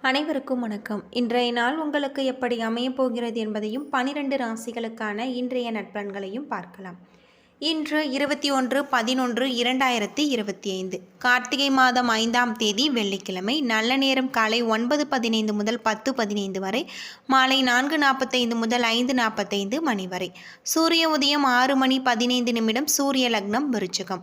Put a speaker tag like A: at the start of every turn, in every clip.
A: அனைவருக்கும் வணக்கம். இன்றைய நாள் உங்களுக்கு எப்படி அமையப் போகிறது என்பதையும் பனிரெண்டு ராசிகளுக்கான இன்றைய நட்பன்களையும் பார்க்கலாம். இன்று இருபத்தி ஒன்று பதினொன்று இரண்டாயிரத்தி இருபத்தி ஐந்து. கார்த்திகை மாதம் ஐந்தாம் தேதி வெள்ளிக்கிழமை. நல்ல நேரம் காலை ஒன்பது பதினைந்து முதல் பத்து பதினைந்து வரை மாலை நான்கு நாற்பத்தைந்து முதல் ஐந்து நாற்பத்தைந்து மணி வரை. சூரிய உதயம் ஆறு மணி பதினைந்து நிமிடம் சூரிய லக்னம் விருச்சகம்.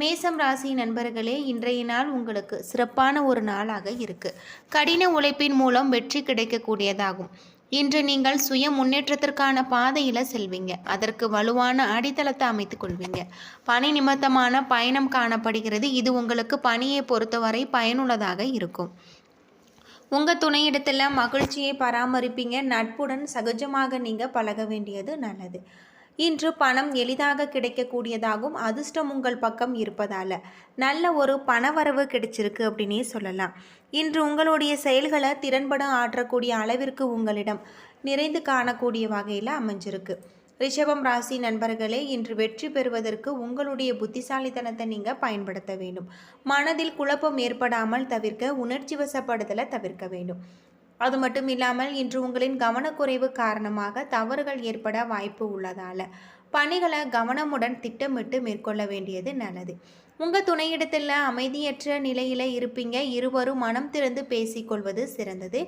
A: மேசம் ராசி நண்பர்களே இன்றைய நாள் உங்களுக்கு சிறப்பான ஒரு நாளாக இருக்கு. கடின உழைப்பின் மூலம் வெற்றி கிடைக்கக்கூடியதாகும். இன்று நீங்கள் சுய முன்னேற்றத்திற்கான பாதையில் செல்வீங்க. அதற்கு வலுவான அடித்தளத்தை அமைத்துக் கொள்வீங்க. பணி நிமித்தமான பயணம் காணப்படுகிறது. இது உங்களுக்கு பணியை பொறுத்தவரை பயனுள்ளதாக இருக்கும். உங்கள் துணையிடத்தில் மகிழ்ச்சியை பராமரிப்பீங்க. நட்புடன் சகஜமாக நீங்கள் பழக வேண்டியது நல்லது. இன்று பணம் எளிதாக கிடைக்கக்கூடியதாகவும் அதிர்ஷ்டம் உங்கள் பக்கம் இருப்பதால். நல்ல ஒரு பணவரவு கிடைச்சிருக்கு அப்படின்னே சொல்லலாம். இன்று உங்களுடைய செயல்களை திறன்பட ஆற்றக்கூடிய அளவிற்கு உங்களிடம் நிறைந்து காணக்கூடிய வகையில் அமைஞ்சிருக்கு. ரிஷபம் ராசி நண்பர்களே இன்று வெற்றி பெறுவதற்கு உங்களுடைய புத்திசாலித்தனத்தை நீங்கள் பயன்படுத்த வேண்டும். மனதில் குழப்பம் ஏற்படாமல் தவிர்க்க உணர்ச்சி வசப்படுதலை தவிர்க்க வேண்டும். அது மட்டும் இல்லாமல் இன்று உங்களின் கவனக்குறைவு காரணமாக தவறுகள் ஏற்பட வாய்ப்பு உள்ளதால் பணிகளை கவனமுடன் திட்டமிட்டு மேற்கொள்ள வேண்டியது நல்லது. உங்கள் துணையிடத்தில் அமைதியற்ற நிலையில் இருப்பீங்க. இருவரும் மனம் திறந்து பேசிக்கொள்வது சிறந்தது.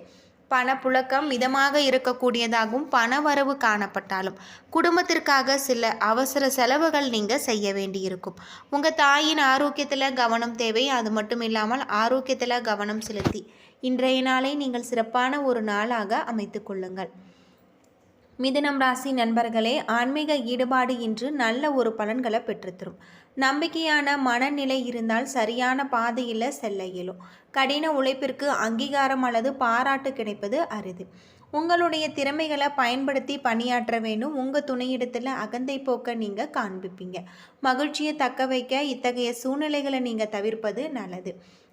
A: பணப்புழக்கம் மிதமாக இருக்கக்கூடியதாகவும் பணவரவு காணப்பட்டாலும் குடும்பத்திற்காக சில அவசர செலவுகள் நீங்கள் செய்ய வேண்டியிருக்கும். உங்கள் தாயின் ஆரோக்கியத்தில் கவனம் தேவை. அது மட்டும் இல்லாமல் ஆரோக்கியத்தில் கவனம் செலுத்தி இன்றைய நாளை நீங்கள் சிறப்பான ஒரு நாளாக அமைத்து கொள்ளுங்கள். மிதுனம் ராசி நண்பர்களே ஆன்மீக ஈடுபாடு இன்று நல்ல ஒரு பலன்களை பெற்றுத்தரும். நம்பிக்கையான மனநிலை இருந்தால் சரியான பாதையில் செல்ல இயலும். கடின உழைப்பிற்கு அங்கீகாரம் அல்லது பாராட்டு கிடைப்பது அரிது. உங்களுடைய திறமைகளை பயன்படுத்தி பணியாற்ற வேண்டும். உங்கள் துணையிடத்தில் அகந்தை போக்க நீங்கள் காண்பிப்பீங்க. மகிழ்ச்சியை தக்க வைக்க இத்தகைய சூழ்நிலைகளை நீங்கள் தவிர்ப்பது நல்லது.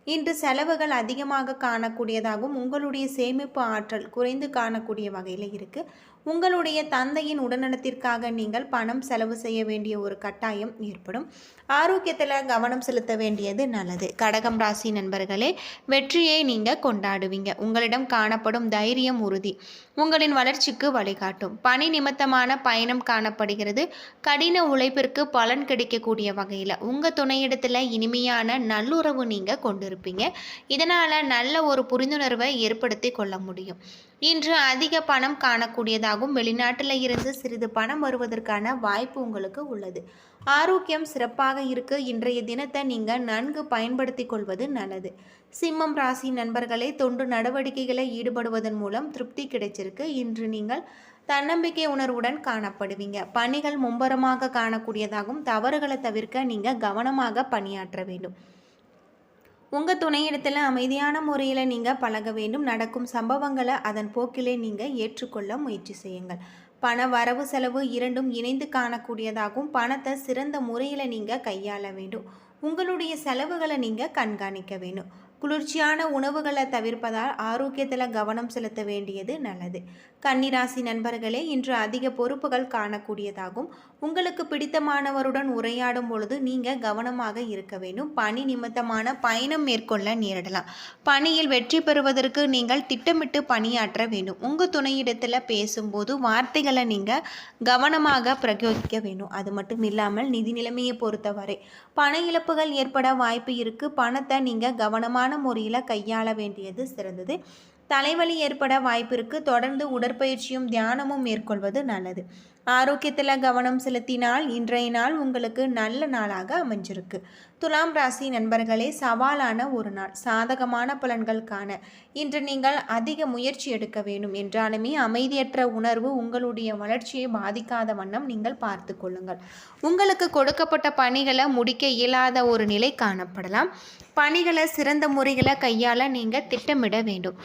A: இன்று செலவுகள் அதிகமாக காணக்கூடியதாகவும் உங்களுடைய சேமிப்பு ஆற்றல் குறைந்து காணக்கூடிய வகையில் இருக்குது உங்களுடைய தந்தையின் உடல்நலத்திற்காக நீங்கள் பணம் செலவு செய்ய வேண்டிய ஒரு கட்டாயம் ஏற்படும். ஆரோக்கியத்தில் கவனம் செலுத்த வேண்டியது நல்லது. கடகம் ராசி நண்பர்களே வெற்றியை நீங்கள் கொண்டாடுவீங்க. உங்களிடம் காணப்படும் தைரியம் உறுதி. உங்களின் வளர்ச்சிக்கு வழிகாட்டும். பணி நிமித்தமான பயணம் காணப்படுகிறது. கடின உழைப்பிற்கு பலன் கிடைக்கக்கூடிய வகையில் உங்கள் துணையிடத்தில் இனிமையான நல்லுறவு நீங்கள் கொண்டிருப்பீங்க. இதனால் நல்ல ஒரு புரிந்துணர்வை ஏற்படுத்தி கொள்ள முடியும். இன்று அதிக பணம் காணக்கூடியதாக காணக்கூடியதாகவும் வெளிநாட்டில் இருந்து சிறிது பணம் வருவதற்கான வாய்ப்பு உங்களுக்கு உள்ளது. ஆரோக்கியம் சிறப்பாக இருக்கு. இன்றைய தினத்தை நீங்கள் நன்கு பயன்படுத்தி கொள்வது நல்லது. சிம்மம் ராசி நண்பர்களே தொண்டு நடவடிக்கைகளை ஈடுபடுவதன் மூலம் திருப்தி கிடைச்சிருக்கு. இன்று நீங்கள் தன்னம்பிக்கை உணர்வுடன் காணப்படுவீங்க. பணிகள் மும்பரமாக காணக்கூடியதாகவும் தவறுகளை தவிர்க்க நீங்கள் கவனமாக பணியாற்ற வேண்டும். உங்கள் துணையிடத்தில் அமைதியான முறையில் நீங்கள் பழக வேண்டும். நடக்கும் சம்பவங்களை அதன் போக்கிலே நீங்கள் ஏற்றுக்கொள்ள முயற்சி செய்யுங்கள். பண வரவு செலவு இரண்டும் இணைந்து காணக்கூடியதாகவும் பணத்தை சிறந்த முறையில் நீங்கள் கையாள வேண்டும். உங்களுடைய செலவுகளை நீங்கள் கண்காணிக்க வேண்டும். குளிர்ச்சியான உணவுகளை தவிர்ப்பதால் ஆரோக்கியத்தில் கவனம் செலுத்த வேண்டியது நல்லது. கன்னிராசி நண்பர்களே இன்று அதிக பொறுப்புகள் காணக்கூடியதாகும். உங்களுக்கு பிடித்தமானவருடன் உரையாடும் பொழுது நீங்கள் கவனமாக இருக்க வேண்டும். பணி நிமித்தமான பயணம் மேற்கொள்ள நேரிடலாம். பணியில் வெற்றி பெறுவதற்கு நீங்கள் திட்டமிட்டு பணியாற்ற வேண்டும். உங்கள் துணையிடத்தில் பேசும்போது வார்த்தைகளை நீங்கள் கவனமாக பிரயோகிக்க வேண்டும். அது மட்டும் இல்லாமல் நிதி நிலைமையை பொறுத்தவரை பண இழப்புகள் ஏற்பட வாய்ப்பு இருக்குது பணத்தை நீங்கள் கவனமான முறையில் கையாள வேண்டியது சிறந்தது. தலைவலி ஏற்பட வாய்ப்பிற்கு தொடர்ந்து உடற்பயிற்சியும் தியானமும் மேற்கொள்வது நல்லது. ஆரோக்கியத்தில் கவனம் செலுத்தினால் இன்றைய நாள் உங்களுக்கு நல்ல நாளாக அமைஞ்சிருக்கு. துலாம் ராசி நண்பர்களே சவாலான ஒரு நாள். சாதகமான பலன்கள் காண இன்று நீங்கள் அதிக முயற்சி எடுக்க வேண்டும் என்றாலுமே அமைதியற்ற உணர்வு உங்களுடைய வளர்ச்சியை பாதிக்காத வண்ணம் நீங்கள் பார்த்து கொள்ளுங்கள். உங்களுக்கு கொடுக்கப்பட்ட பணிகளை முடிக்க இயலாத ஒரு நிலை காணப்படலாம். பணிகளை சிறந்த முறைகளை கையாள நீங்கள் திட்டமிட வேண்டும்.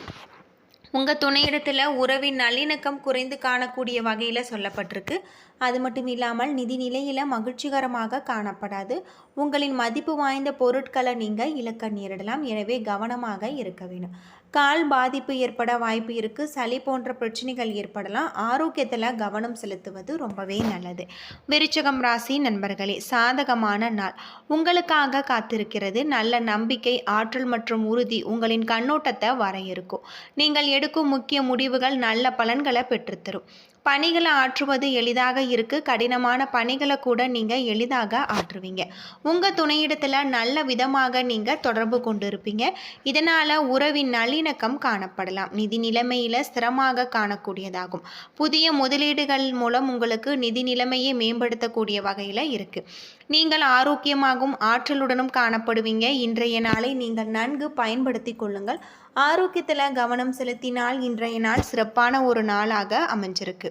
A: உங்கள் துணையிடத்தில் உறவின் நல்லிணக்கம் குறைந்து காணக்கூடிய வகையில் சொல்லப்பட்டிருக்கு. அது மட்டும் இல்லாமல் நிதி நிலையில் மகிழ்ச்சிகரமாக காணப்படாது. உங்களின் மதிப்பு வாய்ந்த பொருட்களை நீங்கள் இழக்க நேரிடலாம். எனவே கவனமாக இருக்க வேண்டும் கால் பாதிப்பு ஏற்பட வாய்ப்பு இருக்குது சளி போன்ற பிரச்சனைகள் ஏற்படலாம். ஆரோக்கியத்தில் கவனம் செலுத்துவது ரொம்பவே நல்லது. விருச்சகம் ராசி நண்பர்களே சாதகமான நாள். உங்களுக்காக காத்திருக்கிறது. நல்ல நம்பிக்கை ஆற்றல் மற்றும் உறுதி உங்களின் கண்ணோட்டத்தை வரையறுக்கும். நீங்கள் எடுக்கும் முக்கிய முடிவுகள் நல்ல பலன்களை பெற்றுத்தரும். பணிகளை ஆற்றுவது எளிதாக இருக்கு. கடினமான பணிகளை கூட நீங்கள் எளிதாக ஆற்றுவீங்க. உங்கள் துணையிடத்தில் நல்ல விதமாக நீங்கள் தொடர்பு கொண்டு இருப்பீங்க இதனால் உறவின் நல்லிணக்கம் காணப்படலாம். நிதி நிலைமையில் ஸ்திரமாக காணக்கூடியதாகும். புதிய முதலீடுகள் மூலம் உங்களுக்கு நிதி நிலைமையை மேம்படுத்தக்கூடிய வகையில் இருக்குது நீங்கள் ஆரோக்கியமாகவும் ஆற்றலுடனும் காணப்படுவீங்க. இன்றைய நாளை நீங்கள் நன்கு பயன்படுத்தி கொள்ளுங்கள். ஆரோக்கியத்தில் கவனம் செலுத்தினால் இன்றைய நாள் சிறப்பான ஒரு நாளாக அமைஞ்சிருக்கு.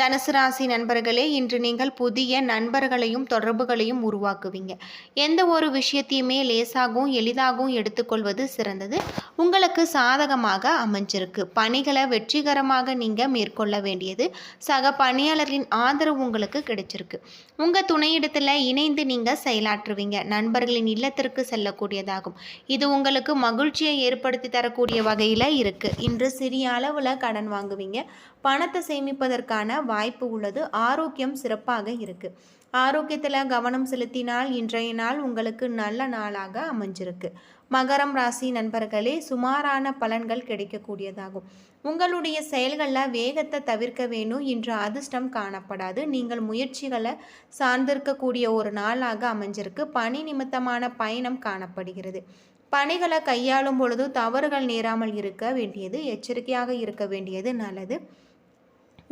A: தனுசு ராசி நண்பர்களே இன்று நீங்கள் புதிய நண்பர்களையும் தொடர்புகளையும் உருவாக்குவீங்க. எந்த ஒரு விஷயத்தையுமே லேசாகவும் எளிதாகவும் எடுத்துக்கொள்வது சிறந்தது. உங்களுக்கு சாதகமாக அமைஞ்சிருக்கு. பணிகளை வெற்றிகரமாக நீங்கள் மேற்கொள்ள வேண்டியது. சக பணியாளரின் ஆதரவு உங்களுக்கு கிடைச்சிருக்கு. உங்கள் துணையிடத்தில் இணைந்து நீங்கள் செயலாற்றுவீங்க. நண்பர்களின் இல்லத்திற்கு செல்லக்கூடியதாகும். இது உங்களுக்கு மகிழ்ச்சியை ஏற்படுத்தி தரக்கூடிய வகையில் இருக்குது இன்று சிறிய அளவில் கடன் வாங்குவீங்க. பணத்தை சேமிப்பதற்கான வாய்ப்பு உள்ளது. ஆரோக்கியம் சிறப்பாக இருக்குது ஆரோக்கியத்தில் கவனம் செலுத்தினால் இன்றைய நாள் உங்களுக்கு நல்ல நாளாக அமைஞ்சிருக்கு. மகரம் ராசி நண்பர்களே சுமாரான பலன்கள் கிடைக்கக்கூடியதாகும். உங்களுடைய செயல்களில் வேகத்தை தவிர்க்க வேணும். இன்று அதிர்ஷ்டம் காணப்படாது. நீங்கள் முயற்சிகளை சார்ந்திருக்கக்கூடிய ஒரு நாளாக அமைஞ்சிருக்கு. பணி நிமித்தமான பயணம் காணப்படுகிறது. பணிகளை கையாளும் பொழுது தவறுகள் நேராமல் இருக்க வேண்டியது எச்சரிக்கையாக இருக்க வேண்டியது நல்லது.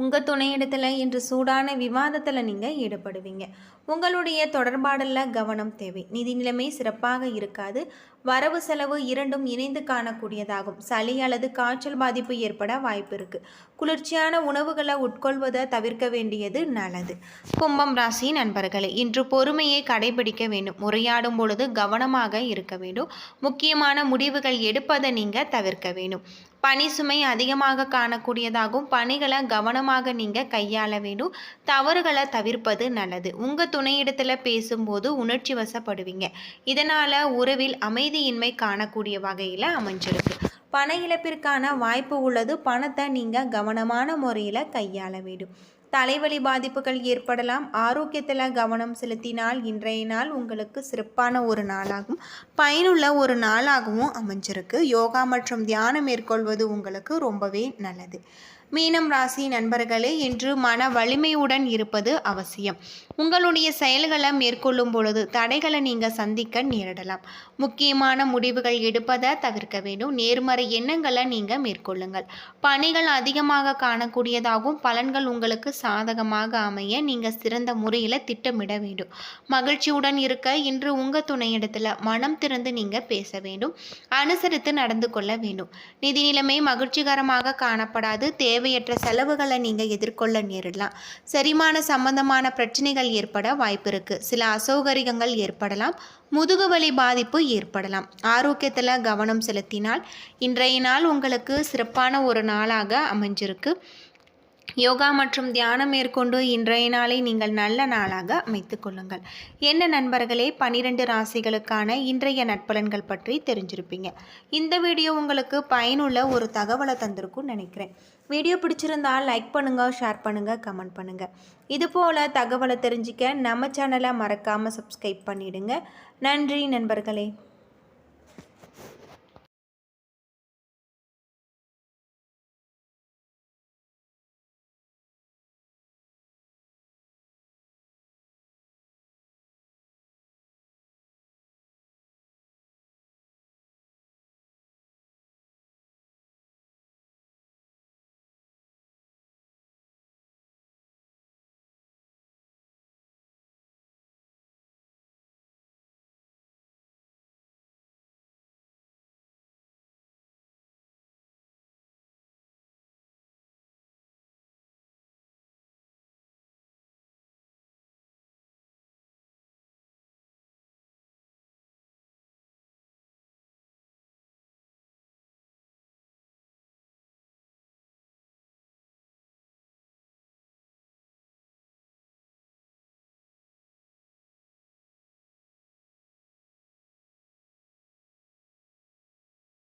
A: உங்கள் துணையிடத்தில் இன்று சூடான விவாதத்தில் நீங்கள் ஈடுபடுவீங்க. உங்களுடைய தொடர்பாடலில் கவனம் தேவை. நிதி நிலைமை சிறப்பாக இருக்காது. வரவு செலவு இரண்டும் இணைந்து காணக்கூடியதாகும். சளி அல்லது காய்ச்சல் பாதிப்பு ஏற்பட வாய்ப்பு இருக்குது குளிர்ச்சியான உணவுகளை உட்கொள்வதை தவிர்க்க வேண்டியது நல்லது. கும்பம் ராசி நண்பர்களே இன்று பொறுமையை கடைபிடிக்க வேண்டும். உரையாடும் பொழுது கவனமாக இருக்க வேண்டும். முக்கியமான முடிவுகள் எடுப்பதை நீங்கள் தவிர்க்க வேண்டும். பனி சுமை அதிகமாக காணக்கூடியதாகும் பணிகளை கவனமாக நீங்கள் கையாள வேண்டும். தவறுகளை தவிர்ப்பது நல்லது. உங்கள் துணையிடத்தில் பேசும்போது உணர்ச்சி வசப்படுவீங்க. இதனால் உறவில் அமைதியின்மை காணக்கூடிய வகையில் அமைஞ்சிருக்கு. பண இழப்பிற்கான வாய்ப்பு உள்ளது. பணத்தை நீங்கள் கவனமான முறையில் கையாள வேண்டும். தலைவலி பாதிப்புகள் ஏற்படலாம். ஆரோக்கியத்தில் கவனம் செலுத்தினால் இன்றைய நாள் உங்களுக்கு சிறப்பான ஒரு நாளாகும். பயனுள்ள ஒரு நாளாகவும் அமைஞ்சிருக்கு. யோகா மற்றும் தியானம் மேற்கொள்வது உங்களுக்கு ரொம்பவே நல்லது. மீனம் ராசி நண்பர்களே இன்று மன வலிமையுடன் இருப்பது அவசியம். உங்களுடைய செயல்களை மேற்கொள்ளும் பொழுது தடைகளை நீங்கள் சந்திக்க நேரிடலாம். முக்கியமான முடிவுகள் எடுப்பதை தவிர்க்க வேண்டும். நேர்மறை எண்ணங்களை நீங்கள் மேற்கொள்ளுங்கள். பணிகள் அதிகமாக காணக்கூடியதாகவும் பலன்கள் உங்களுக்கு சாதகமாக அமைய நீங்கள் சிறந்த முறையில் திட்டமிட வேண்டும். மகிழ்ச்சியுடன் இருக்க இன்று உங்கள் துணையிடத்தில் மனம் திறந்து நீங்கள் பேச வேண்டும். அனுசரித்து நடந்து கொள்ள வேண்டும். நிதி நிலைமை மகிழ்ச்சிகரமாக காணப்படாது. தேவையற்ற செலவுகளை நீங்கள் எதிர்கொள்ள நேரிடலாம். செரிமான சம்பந்தமான பிரச்சனைகள் ஏற்பட வாய்ப்பு இருக்குது சில அசௌகரியங்கள் ஏற்படலாம். முதுகுவலி பாதிப்பு ஏற்படலாம். ஆரோக்கியத்தில் கவனம் செலுத்தினால் இன்றைய நாள் உங்களுக்கு சிறப்பான ஒரு நாளாக அமைஞ்சிருக்கு. யோகா மற்றும் தியானம் மேற்கொண்டு இன்றைய நாளை நீங்கள் நல்ல நாளாக அமைத்து கொள்ளுங்கள். என்ன நண்பர்களே பனிரெண்டு ராசிகளுக்கான இன்றைய நட்பலன்கள் பற்றி தெரிஞ்சிருப்பீங்க. இந்த வீடியோ உங்களுக்கு பயனுள்ள ஒரு தகவலை தந்திருக்கும்னு நினைக்கிறேன். வீடியோ பிடிச்சிருந்தால் லைக் பண்ணுங்கள் ஷேர் பண்ணுங்கள் கமெண்ட் பண்ணுங்கள் இது போல் தகவலை தெரிஞ்சிக்க நம்ம சேனலை மறக்காமல் சப்ஸ்கிரைப் பண்ணிவிடுங்க நன்றி நண்பர்களே.